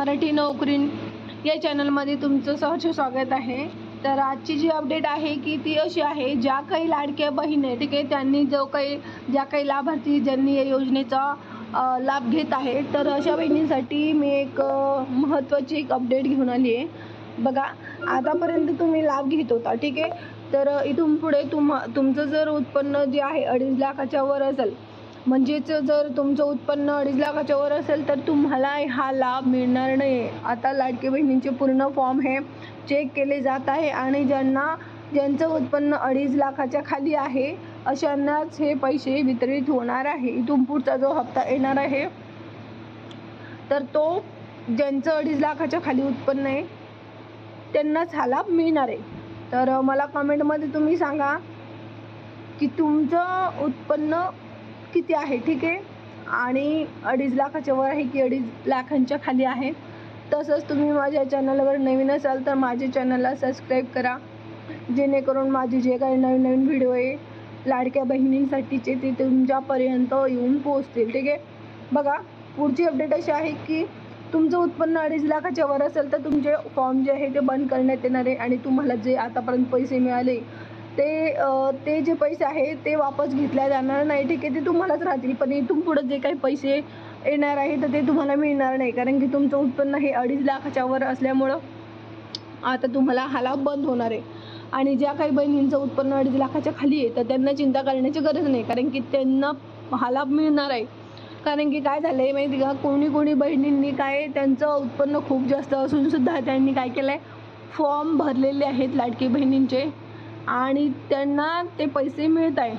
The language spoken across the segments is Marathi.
मराठी नोकरी या चॅनलमध्ये तुमचं सहर्ष स्वागत आहे. तर आजची जी अपडेट आहे की ती अशी आहे ज्या काही लाडक्या बहीण आहे ठीक आहे त्यांनी जो काही ज्या काही लाभार्थी ज्यांनी या योजनेचा लाभ घेत आहे तर अशा बहिणींसाठी मी एक महत्त्वाची एक अपडेट घेऊन आली आहे. बघा आतापर्यंत तुम्ही लाभ घेत होता ठीक आहे. तर इथून पुढे तुम तुमचं जर उत्पन्न जे आहे अडीच लाखाच्या वर असेल म्हणजेच जर तुमचं उत्पन्न अडीच लाखाच्या वर असेल तर तुम्हाला हा लाभ मिळणार नाही. आता लाडकी बहिणींचे पूर्ण फॉर्म हे चेक केले जात आहे आणि ज्यांना ज्यांचं उत्पन्न अडीच लाखाच्या खाली आहे अशांनाच हे पैसे वितरित होणार आहे. इथून पुढचा जो हप्ता येणार आहे तर तो ज्यांचं अडीच लाखाच्या खाली उत्पन्न आहे त्यांनाच हा लाभ मिळणार आहे. तर मला कमेंटमध्ये तुम्ही सांगा की तुमचं उत्पन्न किती आहे? ठीक आहे? आणि अडीच लाखाच्या वर आहे की अडीच लाखांच्या खाली आहे. तसंच तुम्ही माझ्या चॅनलवर नवीन असाल तर माझ्या चॅनलला सबस्क्राईब करा. जेणेकरून माझे जे काही नवीन नवीन व्हिडिओ आहे लाडक्या बहिणींसाठीचे ते तुमच्यापर्यंत येऊन पोहोचतील. ठीक आहे? बघा पुढची अपडेट अशी आहे की तुमचं उत्पन्न अडीच लाखाच्या वर असेल तर तुमचे फॉर्म जे आहे ते बंद करण्यात येणार आहे आणि तुम्हाला जे आतापर्यंत पैसे मिळाले ते ते जे पैसे आहे ते वापस घेतल्या जाणार नाही. ठीक आहे ते तुम्हालाच राहतील. पण इथून पुढं जे काही पैसे येणार आहे तर ते तुम्हाला मिळणार नाही. कारण की तुमचं उत्पन्न हे अडीच लाखाच्या वर असल्यामुळं आता तुम्हाला हा लाभ बंद होणार आहे. आणि ज्या काही बहिणींचं उत्पन्न अडीच लाखाच्या खाली आहे तर त्यांना चिंता करण्याची गरज नाही. कारण की त्यांना हा लाभ मिळणार आहे. कारण की काय झालं आहे माहिती का? कोणी कोणी बहिणींनी काय त्यांचं उत्पन्न खूप जास्त असून सुद्धा त्यांनी काय केलं आहे फॉर्म भरलेले आहेत लाडकी बहिणींचे. आणि त्यांना ते पैसे मिळत आहे.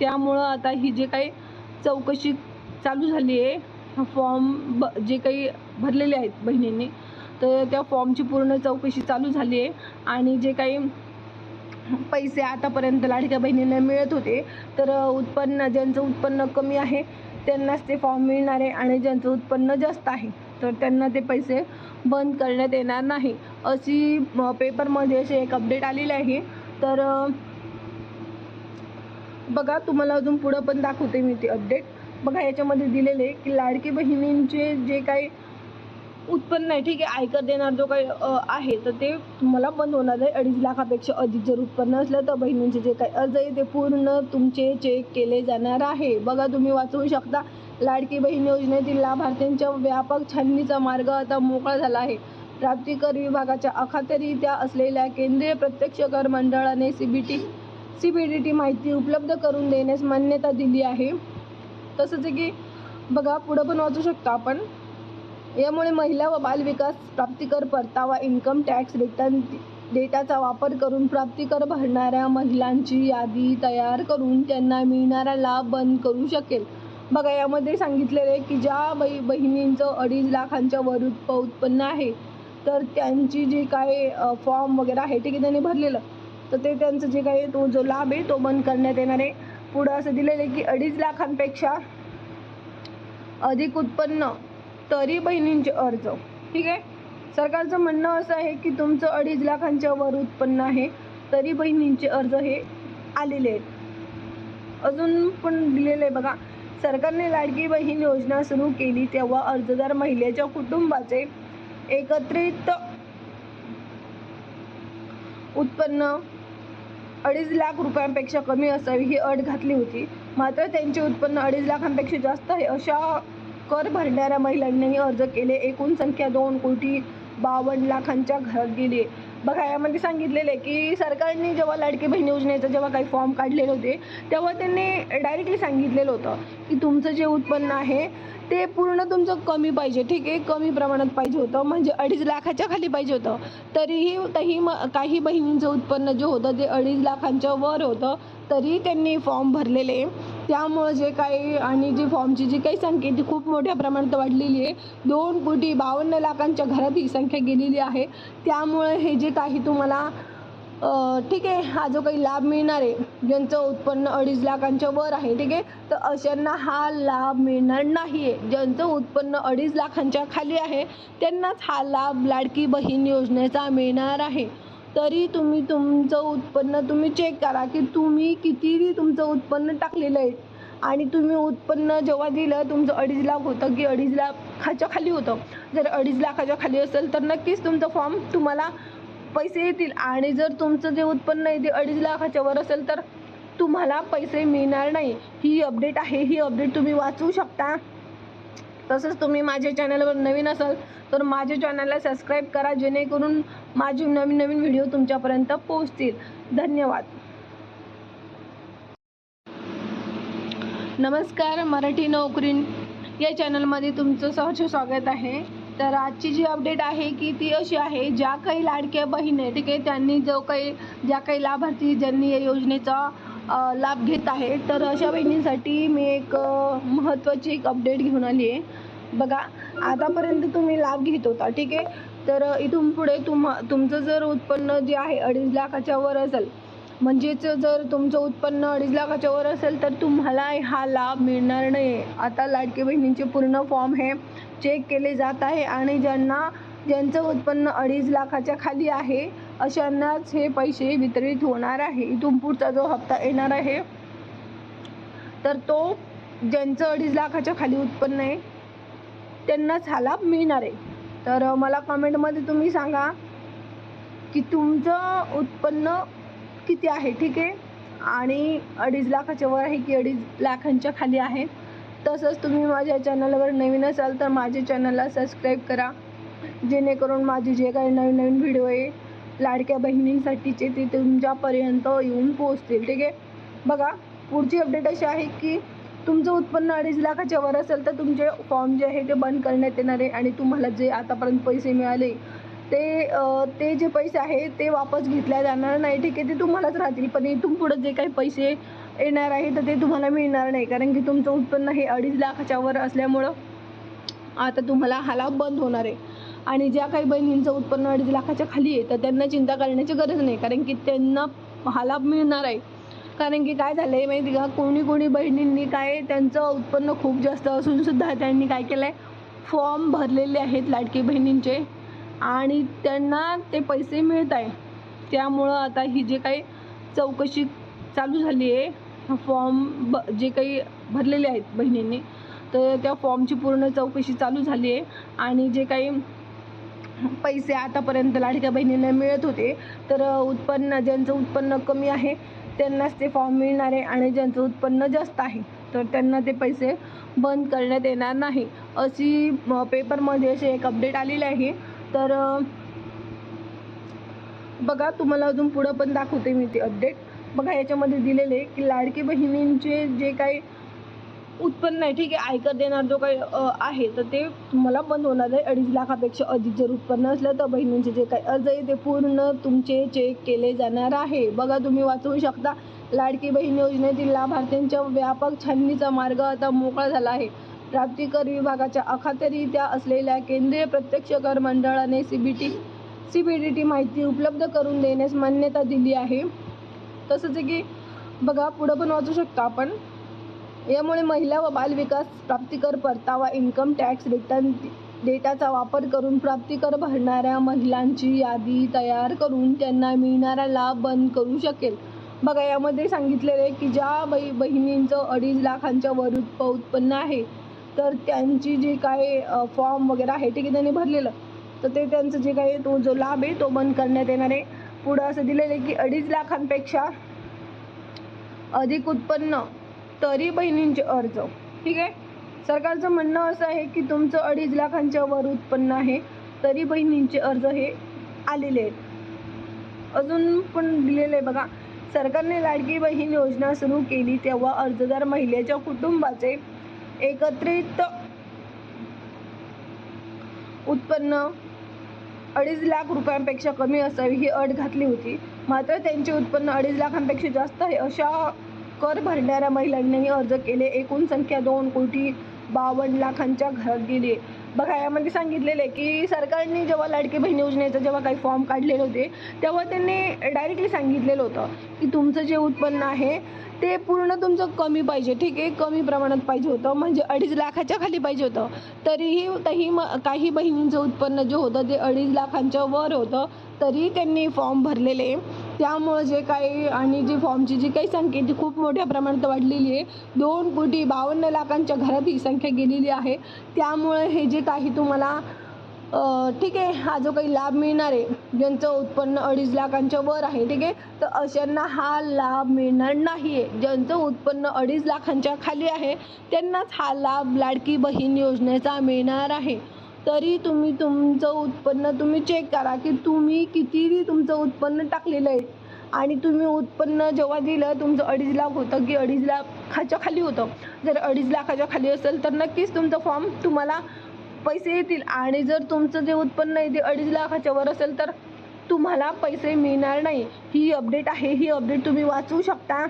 त्यामुळं आता ही जे काही चौकशी चालू झाली आहे फॉर्म ब जे काही भरलेले आहेत बहिणींनी तर त्या फॉर्मची पूर्ण चौकशी चालू झाली आहे. आणि जे काही पैसे आतापर्यंत लाडक्या बहिणींना मिळत होते तर उत्पन्न ज्यांचं उत्पन्न कमी आहे त्यांनाच ते फॉर्म मिळणार आहे. आणि ज्यांचं उत्पन्न जास्त आहे तर त्यांना ते पैसे बंद करण्यात येणार नाही. अशी पेपरमध्ये अशी एक अपडेट आलेली आहे. तर बघा तुम्हाला अजून पुढं पण दाखवते मी ती अपडेट बघा याच्यामध्ये दिलेले की लाडकी बहिणींचे जे काही उत्पन्न आहे ठीक आहे आयकर देणार जो काही आहे तर ते तुम्हाला बंद होणार आहे. अडीच लाखापेक्षा अधिक जर उत्पन्न असलं तर बहिणींचे जे काही अर्ज आहे ते पूर्ण तुमचे चेक केले जाणार आहे. बघा तुम्ही वाचवू शकता. लाडकी बहीण योजनेतील लाभार्थ्यांच्या व्यापक छाननीचा मार्ग आता मोकळा झाला आहे. प्राप्तिकर विभागाच्या अखत्यारीत्या असलेल्या केंद्रीय प्रत्यक्ष कर मंडळाने C B T C B D T माहिती उपलब्ध करून देण्यास मान्यता दिली आहे. तसंच की बघा पुढं पण वाचू शकतो आपण. यामुळे महिला व बालविकास प्राप्तिकर परतावा इन्कम टॅक्स रिटर्न डेटाचा वापर करून प्राप्तिकर भरणाऱ्या महिलांची यादी तयार करून त्यांना मिळणारा लाभ बंद करू शकेल. बघा यामध्ये सांगितलेलं आहे की ज्या बही बहिणींचं अडीच लाखांच्या वर उत्प उत्पन्न आहे तर त्यांची जी काय फॉर्म वगैरे आहे ठीक आहे त्यांनी भरलेलं. तर ते त्यांचं जे काही तो जो लाभ आहे तो बंद करण्यात येणार आहे. पुढं असं दिलेलं आहे की अडीच लाखांपेक्षा अधिक उत्पन्न तरी बहिणींचे अर्ज. ठीक आहे? सरकारचं म्हणणं असं आहे की तुमचं अडीच लाखांच्या वर उत्पन्न आहे तरी बहिणींचे अर्ज हे आलेले आहेत. अजून पण दिलेलं आहे बघा. सरकारने लाडकी बहीण योजना सुरू केली तेव्हा अर्जदार महिलेच्या कुटुंबाचे एकत्रित उत्पन्न अडीच लाख रुपयांपेक्षा कमी असावी ही अट घातली होती. मात्र त्यांचे उत्पन्न अडीच लाखांपेक्षा जास्त आहे अशा कर भरणाऱ्या महिलांनीही अर्ज केले. एकूण संख्या दोन कोटी बावन्न लाखांच्या घरात गेली. बघा यामध्ये सांगितलेलं आहे की सरकारने जेव्हा लाडकी बहीण योजनेचं जेव्हा काही फॉर्म काढलेले होते तेव्हा त्यांनी डायरेक्टली सांगितलेलं होतं की तुमचं जे उत्पन्न आहे ते पूर्ण तुमचं कमी पाहिजे. ठीक आहे कमी प्रमाणात पाहिजे होतं म्हणजे अडीच लाखाच्या खाली पाहिजे होतं. तरीही काही म काही बहिणींचं उत्पन्न जे होतं ते अडीच लाखांच्या वर होतं तरी त्यांनी फॉर्म भरलेले. त्यामुळं जे काही आणि जी फॉर्मची जी काही संख्या आहे ती खूप मोठ्या प्रमाणात वाढलेली आहे. दोन कोटी बावन्न लाखांच्या घरात ही संख्या गेलेली आहे. त्यामुळे हे जे काही तुम्हाला ठीक आहे हा जो काही लाभ मिळणार आहे ज्यांचं उत्पन्न अडीच लाखांच्या वर आहे ठीक आहे तर अशांना हा लाभ मिळणार नाही आहे ज्यांचं उत्पन्न अडीच लाखांच्या खाली आहे त्यांनाच हा लाभ लाडकी बहीण योजनेचा मिळणार आहे. तरी तुम्ही तुमचं उत्पन्न तुम्ही चेक करा की तुम्ही कितीही तुमचं उत्पन्न टाकलेलं आहे आणि तुम्ही उत्पन्न जेव्हा दिलं तुमचं अडीच लाख होतं की अडीच लाखाच्या खाली होतं. जर अडीच लाखाच्या खाली असेल तर नक्कीच तुमचं फॉर्म तुम्हाला पैसे येतील. आणि जर तुमचं जे उत्पन्न आहे ते अडीच लाखाच्या वर असेल तर तुम्हाला पैसे मिळणार नाही. ही अपडेट आहे. ही अपडेट तुम्ही वाचू शकता. तसंच तुम्ही माझ्या चॅनलवर नवीन असाल तर माझ्या चॅनलला सबस्क्राईब करा जेणेकरून माझे नवीन नवीन व्हिडिओ तुमच्यापर्यंत पोहोचतील. धन्यवाद. नमस्कार मराठी नोकरी या चॅनलमध्ये तुमचं सहर्ष स्वागत आहे. तर आजची जी अपडेट आहे की ती अशी आहे ज्या काही लाडक्या बहीण आहे ठीक आहे त्यांनी जो काही ज्या काही लाभार्थी ज्यांनी या योजनेचा लाभ घेत आहे. तर अशा बहिणींसाठी मी एक महत्त्वाची एक अपडेट घेऊन आली आहे. बघा आतापर्यंत तुम्ही लाभ घेत होता ठीक आहे? तर इथून पुढे तुम तुमचं जर उत्पन्न जे आहे अडीच लाखाच्या वर असेल म्हणजेच जर तुमचं उत्पन्न अडीच लाखाच्या वर असेल तर तुम्हाला हा लाभ मिळणार नाही. आता लाडकी बहिणींचे पूर्ण फॉर्म हे चेक केले जात आहे आणि ज्यांना ज्यांचं उत्पन्न अडीच लाखाच्या खाली आहे अशांनाच हे पैसे वितरित होणार आहे. इथून पुढचा जो हप्ता येणार आहे तर तो ज्यांचं अडीच लाखाच्या खाली उत्पन्न आहे त्यांनाच हा लाभ मिळणार आहे. तर मला कमेंटमध्ये तुम्ही सांगा की तुमचं उत्पन्न किती आहे ठीक आहे? आणि अडीच लाखाच्या वर आहे की अडीच लाखांच्या खाली आहे? तसंच तुम्ही माझ्या चॅनलवर नवीन असाल तर माझ्या चॅनलला सबस्क्राईब करा. जेणेकरून माझे जे काही नवीन नवीन व्हिडिओ आहे लाडक्या बहिणींसाठीचे ते तुमच्यापर्यंत येऊन पोहोचतील ठीक आहे? बघा पुढची अपडेट अशी आहे की तुमचं उत्पन्न अडीच लाखाच्या वर असेल तर तुमचे फॉर्म जे आहे ते बंद करण्यात येणार आहे आणि तुम्हाला जे आतापर्यंत पैसे मिळाले ते ते जे पैसे आहे ते वापस घेतल्या जाणार नाही ठीक आहे? ते तुम्हालाच राहतील पण इथून पुढं जे काही पैसे येणार आहे तर ते तुम्हाला मिळणार नाही कारण की तुमचं उत्पन्न हे अडीच लाखाच्या वर असल्यामुळं आता तुम्हाला हा लाभ बंद होणार आहे. आणि ज्या काही बहिणींचं उत्पन्न अडीच लाखाच्या खाली आहे तर त्यांना चिंता करण्याची गरज नाही. कारण की त्यांना हा लाभ मिळणार आहे. कारण की काय झालं आहे माहिती का? कोणी कोणी बहिणींनी काय त्यांचं उत्पन्न खूप जास्त असूनसुद्धा त्यांनी काय केलं आहे फॉर्म भरलेले आहेत लाडकी बहिणींचे. आणि त्यांना ते पैसे मिळत आहे. त्यामुळं आता ही जे काही चौकशी चालू झाली आहे फॉर्म ब जे काही भरलेले आहेत बहिणींनी तर त्या फॉर्मची पूर्ण चौकशी चालू झाली आहे. आणि जे काही पैसे आतापर्यंत लाडक्या बहिणींना मिळत होते. तर उत्पन्न ज्यांचं उत्पन्न कमी आहे त्यांनाच ते फॉर्म मिळणार आहे आणि ज्यांचं उत्पन्न जास्त आहे तर त्यांना ते पैसे बंद करण्यात येणार नाही. अशी पेपरमध्ये असे एक अपडेट आलेले आहे. तर बघा तुम्हाला अजून पुढं पण दाखवते मी ते अपडेट बघा याच्यामध्ये दिलेले की लाडकी बहिणींचे जे काही उत्पन्न आहे ठीक आहे आयकर देणार जो काही आहे तर ते तुम्हाला बंद होणार आहे अडीच लाखापेक्षा अधिक जर उत्पन्न असलं तर बहिणींचे जे काही अर्ज आहे ते पूर्ण तुमचे चेक केले जाणार आहे. बघा तुम्ही वाचवू शकता. लाडकी बहीण योजनेतील लाभार्थ्यांच्या व्यापक छाननीचा मार्ग आता मोकळा झाला आहे. प्राप्तिकर विभागाच्या अखात्यारीत्या असलेल्या केंद्रीय प्रत्यक्ष कर मंडळाने C B T C B D T माहिती उपलब्ध करून देण्यास मान्यता दिली आहे. तसंच आहे की बघा पुढं पण वाचू शकता आपण. यामुळे महिला व बालविकास प्राप्तिकर परतावा इन्कम टॅक्स रिटर्न डेटाचा वापर करून प्राप्तिकर भरणाऱ्या महिलांची यादी तयार करून त्यांना मिळणारा लाभ बंद करू शकेल. बघा यामध्ये सांगितलेलं आहे की ज्या बही बहिणींचं अडीच लाखांच्या वर उत्प उत्पन्न आहे तर त्यांची जी काही फॉर्म वगैरे आहे ठीक आहे त्यांनी भरलेलं. तर ते त्यांचं जे काही तो जो लाभ आहे तो बंद करण्यात येणार आहे. पुढं असं दिलेलं आहे की अडीच लाखांपेक्षा अधिक उत्पन्न तरी बहिणींचे अर्ज. ठीक आहे? सरकारचं म्हणणं असं आहे की तुमचं अडीच लाखांच्या वर उत्पन्न आहे तरी बहिणींचे अर्ज हे आलेले आहेत. अजून पण दिलेलं आहे बघा. सरकारने लाडकी बहीण योजना सुरू केली तेव्हा अर्जदार महिलेच्या कुटुंबाचे एकत्रित उत्पन्न अडीच लाख रुपयांपेक्षा कमी असावी ही अट घातली होती. मात्र त्यांचे उत्पन्न अडीच लाखांपेक्षा जास्त आहे अशा कर भरणाऱ्या महिलांनीही अर्ज केले. एकूण संख्या दोन कोटी बावन्न लाखांच्या घरात गेली. बघा यामध्ये सांगितलेलं आहे की सरकारने जेव्हा लाडकी बहीण योजनेचं जेव्हा काही फॉर्म काढलेले होते तेव्हा त्यांनी डायरेक्टली सांगितलेलं होतं की तुमचं जे उत्पन्न आहे ते पूर्ण तुमचं कमी पाहिजे. ठीक आहे कमी प्रमाणात पाहिजे होतं. म्हणजे अडीच लाखाच्या खाली पाहिजे होतं. तरीही काही म काही बहिणींचं उत्पन्न जे होतं ते अडीच लाखांच्या वर होतं. तरी त्यांनी फॉर्म भरलेले. त्यामुळं जे काही आणि जी फॉर्मची जी काही संख्या आहे ती खूप मोठ्या प्रमाणात वाढलेली आहे. दोन कोटी बावन्न लाखांच्या घरात ही संख्या गेलेली आहे. त्यामुळे हे जे काही तुम्हाला ठीक आहे हा जो काही लाभ मिळणार आहे ज्यांचं उत्पन्न अडीच लाखांच्या वर आहे ठीक आहे तर अशांना हा लाभ मिळणार नाही आहे ज्यांचं उत्पन्न अडीच लाखांच्या खाली आहे त्यांनाच हा लाभ लाडकी बहीण योजनेचा मिळणार आहे. तरी तुम्ही तुमचं उत्पन्न तुम्ही चेक करा की तुम्ही किती तुमचं उत्पन्न टाकलेलं आहे आणि तुम्ही उत्पन्न जेव्हा दिलं तुमचं अडीच लाख होतं की अडीच लाखाच्या खाली होतं. जर अडीच लाखाच्या खाली असेल तर नक्कीच तुमचं फॉर्म तुम्हाला पैसे येतील. आणि जर तुमचं जे उत्पन्न आहे ते अडीच लाखाच्या वर असेल तर तुम्हाला पैसे मिळणार नाही. ही अपडेट आहे. ही अपडेट तुम्ही वाचू शकता.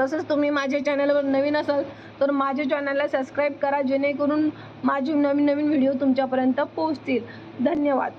तसंच तुम्ही माझ्या चॅनलवर नवीन असाल तर माझ्या चॅनलला सबस्क्राईब करा जेणेकरून माझे नवीन नवीन व्हिडिओ तुमच्यापर्यंत पोहोचतील. धन्यवाद.